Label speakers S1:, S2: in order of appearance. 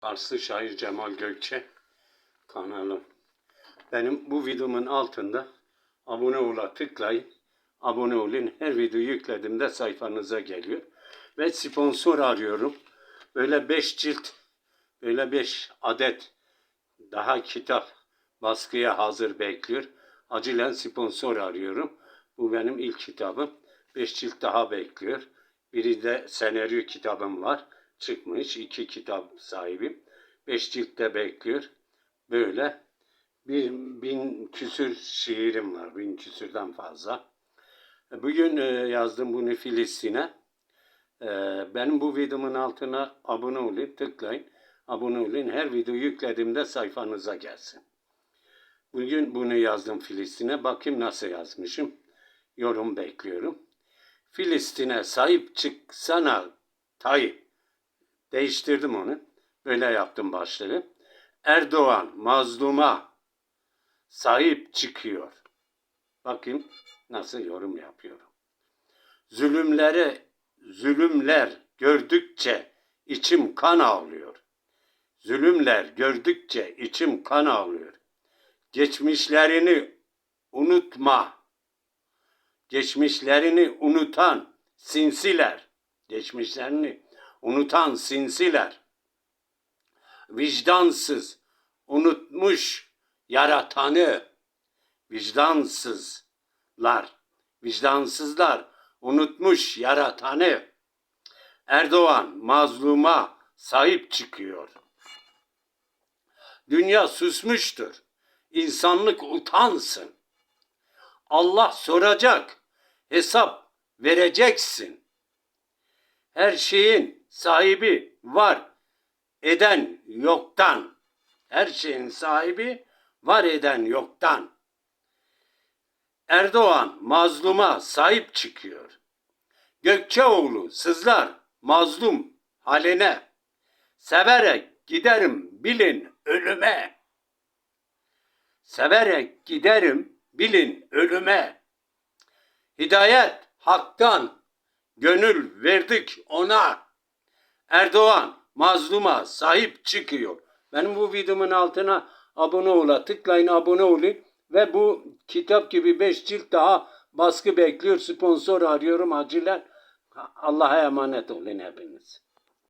S1: Farslı şair Cemal Gökçe kanalım. Benim bu videomun altında abone ola tıklayın. Abone olun. Her video yüklediğimde sayfanıza geliyor. Ve sponsor arıyorum. Böyle 5 cilt, böyle 5 adet daha kitap baskıya hazır bekliyor. Acilen sponsor arıyorum. Bu benim ilk kitabım. 5 cilt daha bekliyor. Biri de senaryo kitabım var. Çıkmış. iki kitap sahibim. 5 ciltte bekliyor. Böyle bir bin küsür şiirim var. Bin küsürden fazla. Bugün e, yazdım bunu Filistin'e. E, Benim bu videomun altına abone olun, tıklayın. Abone olun. Her video yüklediğimde sayfanıza gelsin. Bugün bunu yazdım Filistin'e. Bakayım nasıl yazmışım. Yorum bekliyorum. Filistin'e sahip çıksana Tayyip. Değiştirdim onu. Böyle yaptım başlığı. Erdoğan mazluma sahip çıkıyor. Bakayım nasıl yorum yapıyorum. Zulümlere zulümler gördükçe içim kan ağlıyor. Zulümler gördükçe içim kan ağlıyor. Geçmişlerini unutma. Geçmişlerini unutan sinsiler. Geçmişlerini unutan sinsiler. Vicdansız, unutmuş yaratanı. Vicdansızlar, vicdansızlar unutmuş yaratanı. Erdoğan mazluma sahip çıkıyor. Dünya susmuştur. İnsanlık utansın. Allah soracak. Hesap vereceksin. Her şeyin sahibi var. Eden yoktan. Her şeyin sahibi var eden yoktan. Erdoğan mazluma sahip çıkıyor. Gökçeoğlu sızlar mazlum haline. Severek giderim bilin ölüme. Severek giderim bilin ölüme. Hidayet haktan gönül verdik ona. Erdoğan mazluma sahip çıkıyor. Benim bu videomun altına abone ola, tıklayın abone olun ve bu kitap gibi 5 cilt daha baskı bekliyor. Sponsor arıyorum acilen. Allah'a emanet olun hepiniz.